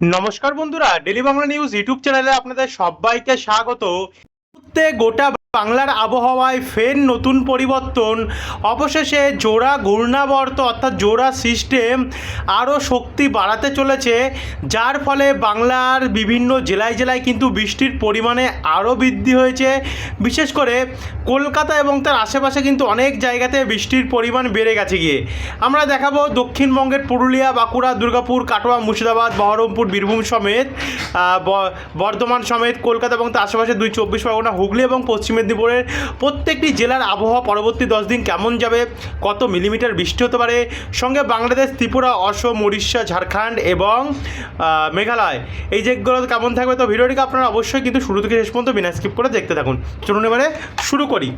নমস্কার বন্ধুরা daily Bangla news YouTube চ্যানেলে আপনাদের সবাইকে স্বাগত। গোটা বাংলার আবহাওয়ায় ফের নতুন পরিবর্তন। অবশেষে জোড়া ঘূর্ণাবর্ত অর্থাৎ জোড়া সিস্টেম আরও শক্তি বাড়াতে চলেছে, যার ফলে বাংলার বিভিন্ন জেলায় জেলায় কিন্তু বৃষ্টির পরিমাণে আরও বৃদ্ধি হয়েছে। বিশেষ করে কলকাতা এবং তার আশেপাশে কিন্তু অনেক জায়গাতে বৃষ্টির পরিমাণ বেড়ে গেছে গিয়ে। আমরা দেখাবো দক্ষিণবঙ্গের পুরুলিয়া, বাঁকুড়া, দুর্গাপুর, কাটোয়া, মুর্শিদাবাদ, বহরমপুর, বীরভূম সমেত বর্ধমান সমেত, কলকাতা এবং তার আশেপাশে দুই চব্বিশ পরগনা, হুগলি এবং পশ্চিম মেদিনীপুরের প্রত্যেকটি জেলার আবহাওয়া পরবর্তী দশ দিন কেমন যাবে? কত মিলিমিটার বৃষ্টি হতে পারে? সঙ্গে বাংলাদেশ, ত্রিপুরা, অসম, উড়িষ্যা, ঝাড়খণ্ড এবং মেঘালয়। এই যেগুলো কেমন থাকবে? তো ভিডিওটিকে আপনারা অবশ্যই কিন্তু শুরু থেকে শেষ পর্যন্ত বিনা স্কিপ করে দেখতে থাকুন। চলুন এবারে শুরু করি।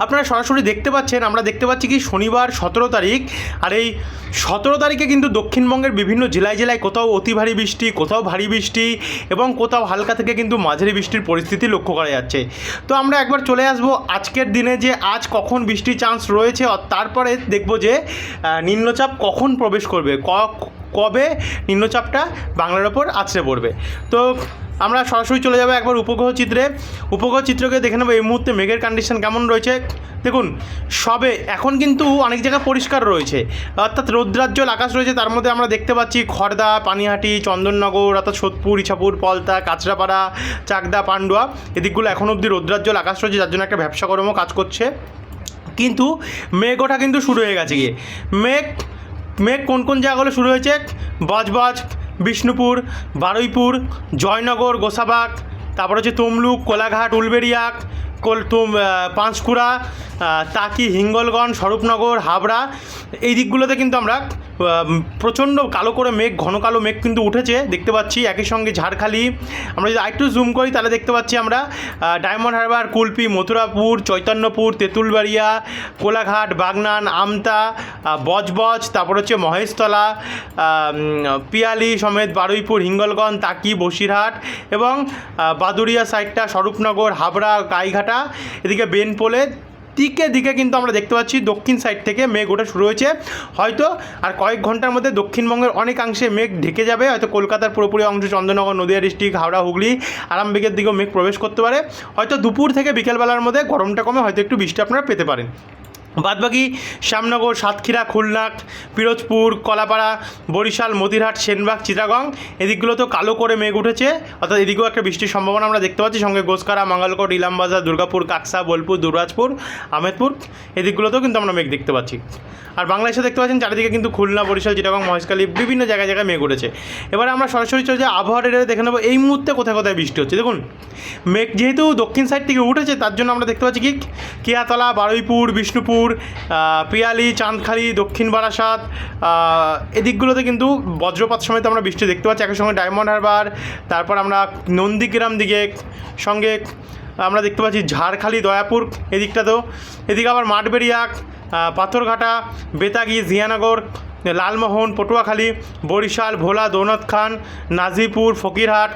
আপনারা সরাসরি দেখতে পাচ্ছেন, আমরা দেখতে পাচ্ছি কি শনিবার সতেরো তারিখ, আর এই সতেরো তারিখে কিন্তু দক্ষিণবঙ্গের বিভিন্ন জেলায় জেলায় কোথাও অতি ভারী বৃষ্টি, কোথাও ভারী বৃষ্টি এবং কোথাও হালকা থেকে কিন্তু মাঝারি বৃষ্টির পরিস্থিতি লক্ষ্য করা যাচ্ছে। তো আমরা একবার চলে আসব আজকের দিনে যে আজ কখন বৃষ্টির চান্স রয়েছে তারপরে দেখব যে নিম্নচাপ কখন প্রবেশ করবে, ক- কবে নিম্নচাপটা বাংলার ওপর আছড়ে পড়বে। তো আমরা সরাসরি চলে যাব একবার উপগ্রহ চিত্রে। উপগ্রহ চিত্রকে দেখে নেব এই মুহূর্তে মেঘের কন্ডিশন কেমন রয়েছে। দেখুন, সবে এখন কিন্তু অনেক জায়গা পরিষ্কার রয়েছে। অর্থাৎ রৌদ্রাজ্যল আকাশ রয়েছে, তার মধ্যে আমরা দেখতে পাচ্ছি খড়দা পানিহাটি, চন্দননগর, অর্থাৎ সোদপুর, ইছাপুর, পলতা, কাঁচরাপাড়া, চাকদা, পান্ডুয়া। এদিকগুলো এখন অবধি রৌদ্রাজ্যল আকাশ রয়েছে, যার জন্য একটা ব্যবসা কর্ম কাজ করছে। কিন্তু মেঘ ওঠা কিন্তু শুরু হয়ে গেছে গিয়ে। মেঘ মেঘ কোন কোন জায়গাগুলো শুরু হয়েছে? বজবজ বিষ্ণুপুর, বারুইপুর, জয়নগর, গোসাবাগ, তারপর হচ্ছে তমলুক, কোলাঘাট উলবেড়িয়া কোল তুম পাঁশকুড়া তাকি হিঙ্গলগঞ্জ, স্বরূপনগর, হাবড়া। এই দিকগুলোতে কিন্তু আমরা প্রচণ্ড কালো করে মেঘ, ঘন কালো মেঘ কিন্তু উঠেছে, দেখতে পাচ্ছি। একই সঙ্গে ঝাড়খালি। আমরা যদি আরেকটু জুম করি, তাহলে দেখতে পাচ্ছি আমরা ডায়মন্ড হারবার কুলপি, মথুরাপুর, চৈতন্যপুর, তেঁতুলবাড়িয়া, কোলাঘাট, বাগনান, আমতা বজবজ তারপর হচ্ছে মহেশতলা পিয়ালি সমেত বারুইপুর হিঙ্গলগঞ্জ তাকি বসিরহাট এবং আহ, বাদুড়িয়া সাইডটা স্বরূপনগর হাবড়া গাইঘাটা এদিকে বেনপোলে দিকে দিকে কিন্তু আমরা দেখতে পাচ্ছি দক্ষিণ সাইড থেকে মেঘ ওঠা শুরু হয়েছে। হয়তো আর কয়েক ঘণ্টার মধ্যে দক্ষিণবঙ্গের অনেকাংশে মেঘ ঢেকে যাবে হয়তো কলকাতার পুরোপুরি অংশ চন্দ্রনগর নদিয়া ডিস্ট্রিক্ট হাওড়া হুগলি আরামবেগের দিকেও মেঘ প্রবেশ করতে পারে। হয়তো দুপুর থেকে বিকেলবেলার মধ্যে গরমটা কমে হয়তো একটু বৃষ্টি আপনারা পেতে পারেন। বাদবাকি শ্যামনগর, সাতক্ষীরা, খুলনা, পিরোজপুর, কলাপাড়া, বরিশাল, মতিরহাট, সেনবাগ, চিটাগং, এদিকগুলোতেও কালো করে মেঘ উঠেছে। অর্থাৎ এদিকেও একটা বৃষ্টির সম্ভাবনা আমরা দেখতে পাচ্ছি। সঙ্গে গোসকারা, মাঙ্গালকোট, ইলামবাজার, দুর্গাপুর, কাকসা, বোলপুর দুর্গাজপুর আহমেদপুর, এদিকগুলোতেও কিন্তু আমরা মেঘ দেখতে পাচ্ছি। আর বাংলাদেশে দেখতে পাচ্ছেন, চারিদিকে কিন্তু খুলনা, বরিশাল, চিটাগং, মহেশখালী বিভিন্ন জায়গায় জায়গায় মেঘ উঠেছে। এবারে আমরা সরাসরি চলে যাই আবহাওয়ার এরিয়া দেখে নেব এই মুহূর্তে কোথায় কোথায় বৃষ্টি হচ্ছে। দেখুন, মেঘ যেহেতু দক্ষিণ সাইড থেকে উঠেছে, তার জন্য আমরা দেখতে পাচ্ছি কি? কেয়াতলা, বারুইপুর, বিষ্ণুপুর পিয়ালি, চাঁদখালি, দক্ষিণ বারাসাত এদিকগুলোতে কিন্তু বজ্রপাত সমেত আমরা বৃষ্টি দেখতে পাচ্ছি। একই সঙ্গে ডায়মন্ড হারবার, তারপর আমরা নন্দীগ্রাম দিকে সঙ্গে আমরা দেখতে পাচ্ছি ঝাড়খালি, দয়াপুর এদিকটাতেও এদিকে আবার মাঠবেড়িয়া পাথরঘাটা, বেতাগি, জিয়ানগর, লালমোহন, পটুয়াখালী, বরিশাল, ভোলা দৌনত খান, নাজিপুর, ফকিরহাট,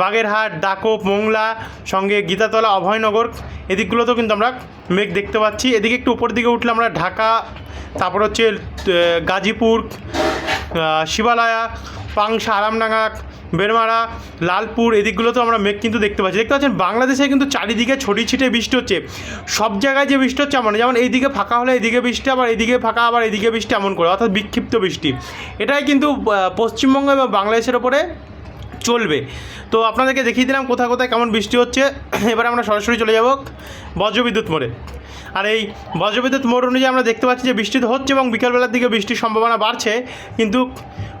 বাগেরহাট, ডাকোপ, মোংলা, সঙ্গে গীতাতলা, অভয়নগর। এদিকগুলোতেও কিন্তু আমরা মেঘ দেখতে পাচ্ছি। এদিকে একটু উপর দিকে উঠলে আমরা ঢাকা, তারপর হচ্ছে গাজীপুর শিবালয়া, পাংশা, আরামডাঙ্গা বেরমারা লালপুর এদিকগুলোতেও আমরা মেঘ কিন্তু দেখতে পাচ্ছি। দেখতে পাচ্ছেন, বাংলাদেশে কিন্তু চারিদিকে ছড়িয়ে ছিটে বৃষ্টি হচ্ছে। সব জায়গায় যে বৃষ্টি হচ্ছে এমন। যেমন এইদিকে ফাঁকা হলে এদিকে বৃষ্টি, আবার এদিকে ফাঁকা, আবার এদিকে বৃষ্টি এমন করে, অর্থাৎ বিক্ষিপ্ত বৃষ্টি। এটাই কিন্তু পশ্চিমবঙ্গ এবং বাংলাদেশের ওপরে চলবে। তো আপনাদেরকে দেখিয়ে দিলাম কোথায় কোথায় কেমন বৃষ্টি হচ্ছে। এবার আমরা সরাসরি চলে যাব বজ্রবিদ্যুৎ মোড়ে। আর এই বজ্রবিদ্যুৎ মোড় অনুযায়ী আমরা দেখতে পাচ্ছি যে বৃষ্টি তো হচ্ছে এবং বিকালবেলার দিকে বৃষ্টির সম্ভাবনা বাড়ছে। কিন্তু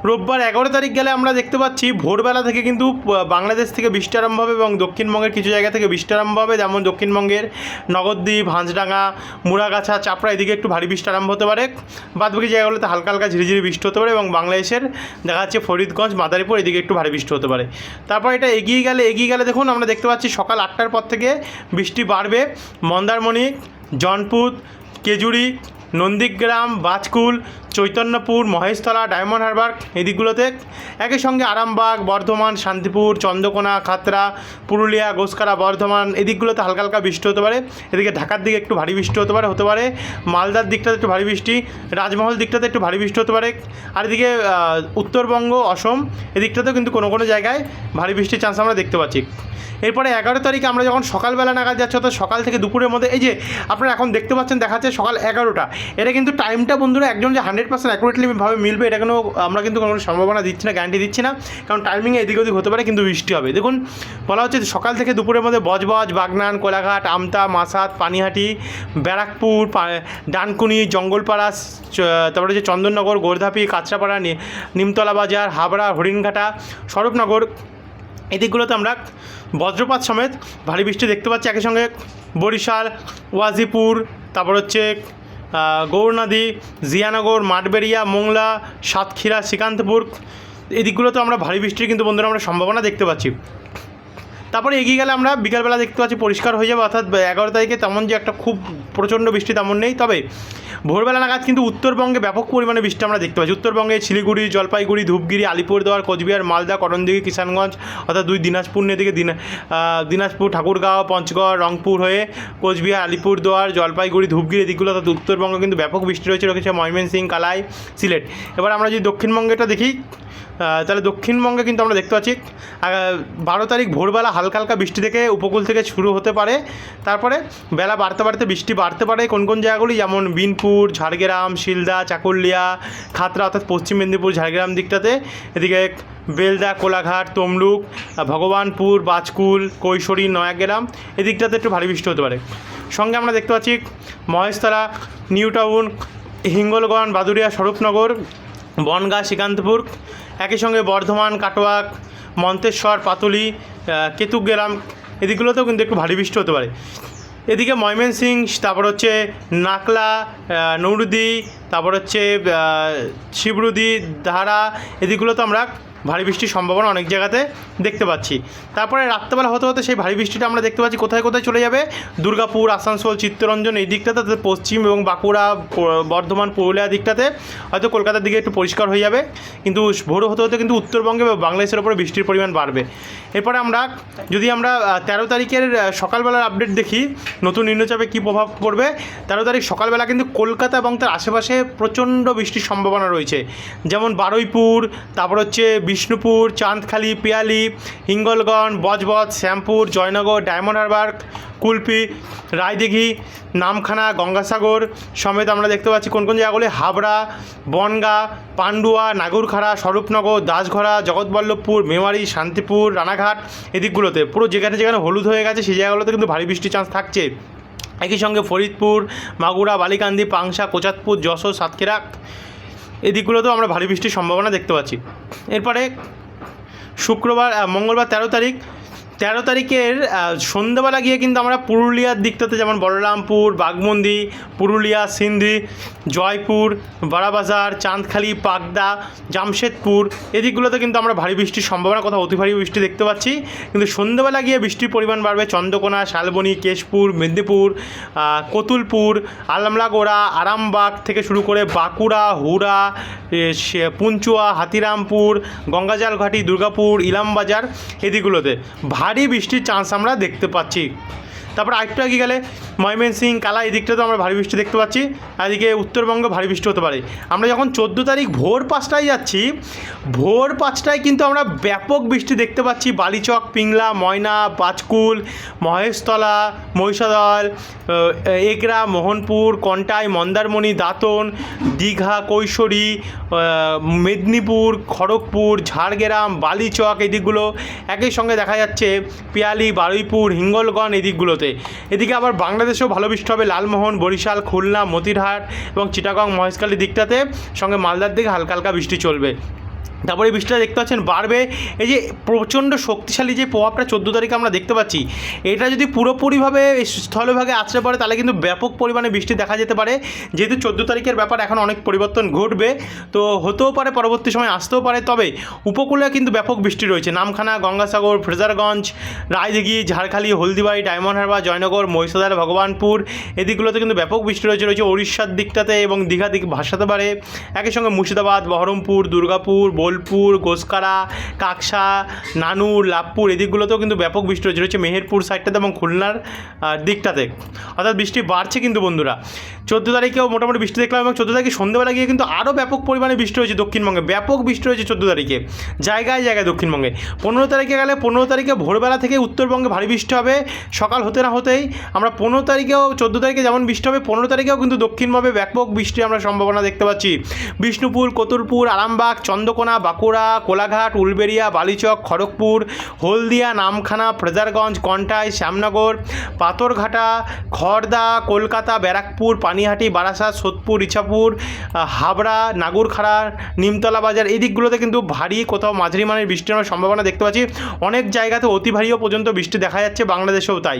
রোববার এগারো তারিখ গেলে আমরা দেখতে পাচ্ছি ভোরবেলা থেকে কিন্তু বাংলাদেশ থেকে বৃষ্টি আরম্ভ হবে এবং দক্ষিণবঙ্গের কিছু জায়গা থেকে বৃষ্টি আরম্ভ হবে। যেমন দক্ষিণবঙ্গের নগরদ্বীপ হাঁসডাঙ্গা মুড়াগাছা চাপড়া, এদিকে একটু ভারী বৃষ্টি আরম্ভ হতে পারে। বাদবাকি জায়গাগুলোতে হালকা হালকা ঝিরিঝিরি বৃষ্টি হতে পারে এবং বাংলাদেশের দেখা যাচ্ছে ফরিদগঞ্জ, মাদারীপুর এদিকে একটু ভারী বৃষ্টি হতে পারে। তারপর এটা এগিয়ে গেলে এগিয়ে গেলে দেখুন, আমরা দেখতে পাচ্ছি সকাল আটটার পর থেকে বৃষ্টি বাড়বে। মন্দারমণি জনপুর কেজুরি নন্দীগ্রাম, বাজকুল, চৈতন্যপুর, মহেশতলা, ডায়মন্ড হারবার এই দিকগুলোতে একই সঙ্গে আরামবাগ, বর্ধমান, শান্তিপুর, চন্দ্রকোনা খাতড়া পুরুলিয়া গোসকারা বর্ধমান এই দিকগুলোতে হালকা হালকা বৃষ্টি হতে পারে। এদিকে ঢাকার দিকে একটু ভারী বৃষ্টি হতে পারে হতে পারে। মালদার দিকটাতে একটু ভারী বৃষ্টি, রাজমহল দিকটাতে একটু ভারী বৃষ্টি হতে পারে। আর এদিকে উত্তরবঙ্গ, অসম এদিকটাতেও কিন্তু কোনো কোনো জায়গায় ভারী বৃষ্টির চান্স আমরা দেখতে পাচ্ছি। এরপরে এগারো তারিখে আমরা যখন সকালবেলা নাগাদ যাচ্ছি, অর্থাৎ সকাল থেকে দুপুরের মধ্যে, এই যে আপনারা এখন দেখতে পাচ্ছেন, দেখাচ্ছে সকাল এগারোটা। এটা কিন্তু টাইমটা বন্ধুরা একজন যে হান্ড্রেড পার্সেন্ট অ্যাকুরেটলি ভাবে মিলবে, এটা কোনো আমরা কিন্তু কোনো সম্ভাবনা দিচ্ছি না গ্যারান্টি দিচ্ছি না। কারণ টাইমিংয়ে এদিক ওদিক হতে পারে, কিন্তু বৃষ্টি হবে। দেখুন, বলা হচ্ছে সকাল থেকে দুপুরের মধ্যে বজবজ, বাগনান, কোলাঘাট, আমতা মাসাত পানিহাটি, ব্যারাকপুর ডানকুনি, জঙ্গলপাড়া তারপরে যে চন্দননগর, গোর্ধাপি, কাঁচরাপাড়া নিমতলা বাজার, হাবড়া, হরিণঘাটা, স্বরূপনগর, এদিকগুলোতে আমরা বজ্রপাত সমেত ভারী বৃষ্টি দেখতে পাচ্ছি। একই সঙ্গে বরিশাল, ওয়াজিপুর, তারপর হচ্ছে গৌরনদী জিয়ানগর, মাঠবেড়িয়া, মোংলা, সাতক্ষীরা, শ্রীকান্তপুর। এই দিকগুলোতে আমরা ভারী বৃষ্টির কিন্তু বন্ধুরা আমরা সম্ভাবনা দেখতে পাচ্ছি। তারপরে এগিয়ে গেলে আমরা বিকালবেলা দেখতে পাচ্ছি পরিষ্কার হয়ে যাবে, অর্থাৎ এগারো তারিখে তেমন যে একটা খুব প্রচণ্ড বৃষ্টি তেমন নেই। তবে ভোরবেলা নাগাদ কিন্তু উত্তরবঙ্গে ব্যাপক পরিমাণে বৃষ্টি আমরা দেখতে পাচ্ছি। উত্তরবঙ্গে শিলিগুড়ি, জলপাইগুড়ি, ধূপগিরি, আলিপুরদুয়ার, কোচবিহার, মালদা, করণদিঘি, কিষানগঞ্জ অর্থাৎ দুই দিনাজপুর দিকে দিনা দিনাজপুর, ঠাকুরগাঁও, পঞ্চগড়, রংপুর হয়ে কোচবিহার, আলিপুরদুয়ার, জলপাইগুড়ি, ধূপগিরি এদিকগুলো অর্থাৎ উত্তরবঙ্গে কিন্তু ব্যাপক বৃষ্টি রয়েছে। রয়েছে ময়মনসিং কালাই, সিলেট। এবার আমরা যদি দক্ষিণবঙ্গেটা দেখি তাহলে দক্ষিণবঙ্গে কিন্তু আমরা দেখতে পাচ্ছি বারো তারিখ ভোরবেলা হালকা হালকা বৃষ্টি থেকে উপকূল থেকে শুরু হতে পারে। তারপরে বেলা বাড়তে বাড়তে বৃষ্টি বাড়তে পারে। কোন কোন জায়গাগুলি? যেমন বিনপুর ঝাড়গ্রাম শিলদা চাকুলিয়া, খাতরা, অর্থাৎ পশ্চিম মেদিনীপুর, ঝাড়গ্রাম দিকটাতে। এদিকে বেলদা, কোলাঘাট, তমলুক, ভগবানপুর, বাজকুল, কৈশোরী, নয়াগ্রাম, এদিকটাতে একটু ভারী বৃষ্টি হতে পারে। সঙ্গে আমরা দেখতে পাচ্ছি মহেশতলা, নিউ টাউন, হিঙ্গলগঞ্জ বাদুরিয়া স্বরূপনগর, বনগাঁ, শ্রীকান্তপুর। একই সঙ্গে বর্ধমান কাটোয়া মন্তেশ্বর, পাতুলি কেতুগ্রাম এদিকগুলোতেও কিন্তু একটু ভারী বৃষ্টি হতে পারে। এদিকে ময়মনসিং তারপর হচ্ছে নাকলা নৌরুদি তারপর হচ্ছে শিবরুদি ধারা এদিকগুলো তো আমরা ভারী বৃষ্টির সম্ভাবনা অনেক জায়গাতে দেখতে পাচ্ছি। তারপরে রাত্রেবেলা হতে হতে সেই ভারী বৃষ্টিটা আমরা দেখতে পাচ্ছি কোথায় কোথায় চলে যাবে। দুর্গাপুর, আসানসোল, চিত্তরঞ্জন এই দিকটাতে তাতে পশ্চিম এবং বাঁকুড়া বর্ধমান, পুরুলিয়া দিকটাতে হয়তো কলকাতার দিকে একটু পরিষ্কার হয়ে যাবে। কিন্তু ভোর হতে হতে কিন্তু উত্তরবঙ্গে বা বাংলাদেশের ওপরে বৃষ্টির পরিমাণ বাড়বে। এরপরে আমরা যদি আমরা তেরো তারিখের সকালবেলার আপডেট দেখি, নতুন নিম্নচাপে কী প্রভাব পড়বে, তেরো তারিখ সকালবেলা কিন্তু কলকাতা এবং তার আশেপাশে প্রচণ্ড বৃষ্টির সম্ভাবনা রয়েছে। যেমন বারুইপুর, তারপর হচ্ছে বিষ্ণুপুর, চাঁদখালি, পিয়ালি, হিঙ্গলগঞ্জ, বজবজ, শ্যামপুর, জয়নগর, ডায়মন্ড হারবার, কুলপি, রায়দিঘি, নামখানা, গঙ্গাসাগর সমেত আমরা দেখতে পাচ্ছি কোন কোন জায়গাগুলি। হাবড়া, বনগা, পান্ডুয়া, নাগরখাড়া, স্বরূপনগর দাসঘরা জগৎবল্লভপুর, মেমারি, শান্তিপুর, রানাঘাট এদিকগুলোতে পুরো যেখানে যেখানে হলুদ হয়ে গেছে, সেই জায়গাগুলোতে কিন্তু ভারী বৃষ্টির চান্স থাকছে। একই সঙ্গে ফরিদপুর, মাগুরা, বালিকান্দি, পাংশা, কোচাতপুর, যশোর, সাতক্ষীরা এদিকগুলোতেও আমরা ভারী বৃষ্টির সম্ভাবনা দেখতে পাচ্ছি। এরপরে শুক্রবার মঙ্গলবার তেরো তারিখ তেরো তারিখের সন্ধ্যাবেলা গিয়ে কিন্তু আমরা পুরুলিয়ার দিকটাতে যেমন বলরামপুর বাগমন্দি পুরুলিয়া, সিন্ধি, জয়পুর, বারাবাজার, চাঁদখালি পাকদা জামশেদপুর, এদিকগুলোতে কিন্তু আমরা ভারী বৃষ্টির সম্ভাবনা কোথাও অতি ভারী বৃষ্টি দেখতে পাচ্ছি। কিন্তু সন্ধ্যাবেলা গিয়ে বৃষ্টির পরিমাণ বাড়বে চন্দ্রকোনা, শালবনি, কেশপুর, মেদিনীপুর কতুলপুর, আলমলাগোড়া, আরামবাগ থেকে শুরু করে বাঁকুড়া, হুড়া পুঞ্চুয়া, হাতিরামপুর গঙ্গাজাল ঘাটি দুর্গাপুর, ইলামবাজার এদিকগুলোতে। ভারী বৃষ্টির চান্স আমরা দেখতে পাচ্ছি। তারপর আরেকটু আগে গেলে ময়মনসিং কালা এই দিকটাতেও আমরা ভারী বৃষ্টি দেখতে পাচ্ছি এদিকে উত্তরবঙ্গে ভারী বৃষ্টি হতে পারে। আমরা যখন চোদ্দ তারিখ ভোর পাঁচটায় যাচ্ছি, ভোর পাঁচটায় কিন্তু আমরা ব্যাপক বৃষ্টি দেখতে পাচ্ছি, বালিচক, পিংলা, ময়না পাঁচকুল মহেশতলা, মহিষাদল এগরা, মোহনপুর, কন্টাই, মন্দারমণি, দাঁতন, দীঘা, কৈশোরী মেদিনীপুর, খড়গপুর, ঝাড়গ্রাম, বালিচক এদিকগুলো একই সঙ্গে দেখা যাচ্ছে, পিয়ালি, বারুইপুর, হিঙ্গলগঞ্জ, এই দিকগুলোতে এদিকে আবার বাংলাদেশেও ভালো বৃষ্টি হবে লালমোহন, বরিশাল, খুলনা, মতিরহাট এবং চিটাগং মহেশখালী দিকটাতে। সঙ্গে মালদার দিকে হালকা হালকা বৃষ্টি চলবে। তারপরে বৃষ্টিটা দেখতে পাচ্ছেন, বাড়বে। এই যে প্রচণ্ড শক্তিশালী যে প্রভাবটা চোদ্দ তারিখে আমরা দেখতে পাচ্ছি, এটা যদি পুরোপুরিভাবে স্থলভাগে আছড়ে পড়ে, তাহলে কিন্তু ব্যাপক পরিমাণে বৃষ্টি দেখা যেতে পারে। যেহেতু চোদ্দ তারিখের ব্যাপার, এখন অনেক পরিবর্তন ঘটবে। তো হতেও পারে, পরবর্তী সময় আসতেও পারে। তবে উপকূলে কিন্তু ব্যাপক বৃষ্টি রয়েছে। নামখানা, গঙ্গাসাগর, ফ্রেজারগঞ্জ, রায়দিঘি, ঝাড়খালি, হলদিবাড়ি, ডায়মন্ড হারবার, জয়নগর মহিষাদার ভগবানপুর, এদিকগুলোতে কিন্তু ব্যাপক বৃষ্টি রয়েছে। রয়েছে উড়িষ্যার দিকটাতে এবং দীঘা দিক ভাসাতে পারে। একই সঙ্গে মুর্শিদাবাদ, বহরমপুর, দুর্গাপুর বোলপুর, গোসকারা, কাকসা নানুর লাভপুর এদিকগুলোতেও কিন্তু ব্যাপক বৃষ্টি রয়েছে রয়েছে মেহেরপুর সাইডটাতে এবং খুলনার দিকটাতে। অর্থাৎ বৃষ্টি বাড়ছে কিন্তু বন্ধুরা। চোদ্দ তারিখেও মোটামুটি বৃষ্টি দেখলাম এবং চোদ্দ তারিখে সন্ধ্যেবেলা গিয়ে কিন্তু আরও ব্যাপক পরিমাণে বৃষ্টি হয়েছে দক্ষিণবঙ্গে। ব্যাপক বৃষ্টি হয়েছে চোদ্দ তারিখে। জায়গায় জায়গায় দক্ষিণবঙ্গে। পনেরো তারিখে গেলে পনেরো তারিখে ভোরবেলা থেকে উত্তরবঙ্গে ভারী বৃষ্টি হবে। সকাল হতে না হতেই আমরা পনেরো তারিখেও, চোদ্দ তারিখে যেমন বৃষ্টি হবে, পনেরো তারিখেও কিন্তু দক্ষিণবঙ্গে ব্যাপক বৃষ্টি আমরা সম্ভাবনা দেখতে পাচ্ছি। বিষ্ণুপুর, কতুলপুর, আরামবাগ, চন্দ্রকোনা বাঁকুড়া, কোলাঘাট, উলবেড়িয়া, বালিচক, খড়গপুর, হলদিয়া, নামখানা ফ্রেজারগঞ্জ কন্টাই, শ্যামনগর, পাথরঘাটা খড়দা কলকাতা, ব্যারাকপুর, পানিহাটি, বারাসাত, সোদপুর, ইছাপুর হাবড়া, নাগুরখাড়া, নিমতলা বাজার। এই দিকগুলোতে কিন্তু ভারী কোথাও মাঝারি মানের বৃষ্টি হওয়ার সম্ভাবনা দেখতে পাচ্ছি। অনেক জায়গাতে অতি ভারীও পর্যন্ত বৃষ্টি দেখা যাচ্ছে, বাংলাদেশেও তাই।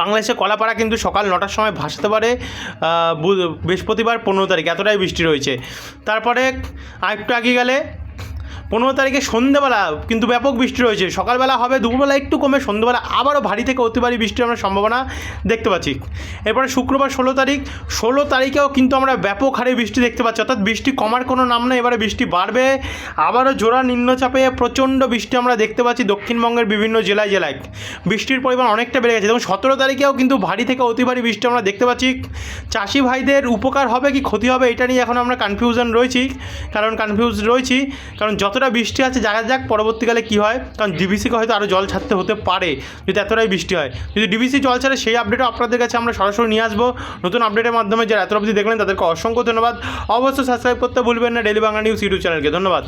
বাংলাদেশে কলাপাড়া কিন্তু সকাল নটার সময় ভাসতে পারে বৃহস্পতিবার পনেরো তারিখ, এতটাই বৃষ্টি রয়েছে। তারপরে আরেকটু আগে গেলে পনেরো তারিখে সন্ধ্যেবেলা কিন্তু ব্যাপক বৃষ্টি রয়েছে। সকালবেলা হবে, দুপুরবেলা একটু কমে সন্ধ্যেবেলা আবারও ভারী থেকে অতি ভারী বৃষ্টির আমরা সম্ভাবনা দেখতে পাচ্ছি। এরপরে শুক্রবার ষোলো তারিখ, ষোলো তারিখেও কিন্তু আমরা ব্যাপক হারে বৃষ্টি দেখতে পাচ্ছি। অর্থাৎ বৃষ্টি কমার কোনো নাম নেই, এবারে বৃষ্টি বাড়বে। আবারও জোড়া নিম্নচাপে প্রচণ্ড বৃষ্টি আমরা দেখতে পাচ্ছি দক্ষিণবঙ্গের বিভিন্ন জেলায় জেলায়। বৃষ্টির পরিমাণ অনেকটা বেড়ে গেছে। এবং সতেরো তারিখেও কিন্তু ভারী থেকে অতি ভারী বৃষ্টি আমরা দেখতে পাচ্ছি। চাষি ভাইদের উপকার হবে কি ক্ষতি হবে, এটা নিয়ে এখন আমরা কনফিউশন রয়েছি। কারণ কনফিউজ রয়েছি। কারণ যতটা বৃষ্টি আছে জায়গা যাক পরবর্তীকালে কী হয়? কারণ ডিবিসিকে হয়তো আরও জল ছাড়তে হতে পারে যদি এতটাই বৃষ্টি হয়। যদি ডিবিসি জল ছাড়ে সেই আপডেটও আপনাদের কাছে আমরা সরাসরি নিয়ে আসব। নতুন আপডেটের মাধ্যমে যারা এত অবধি দেখলেন তাদেরকে অসংখ্য ধন্যবাদ। অবশ্যই সাবস্ক্রাইব করতে ভুলবেন না ডেলি বাংলা নিউজ ইউটিউব চ্যানেলকে ধন্যবাদ।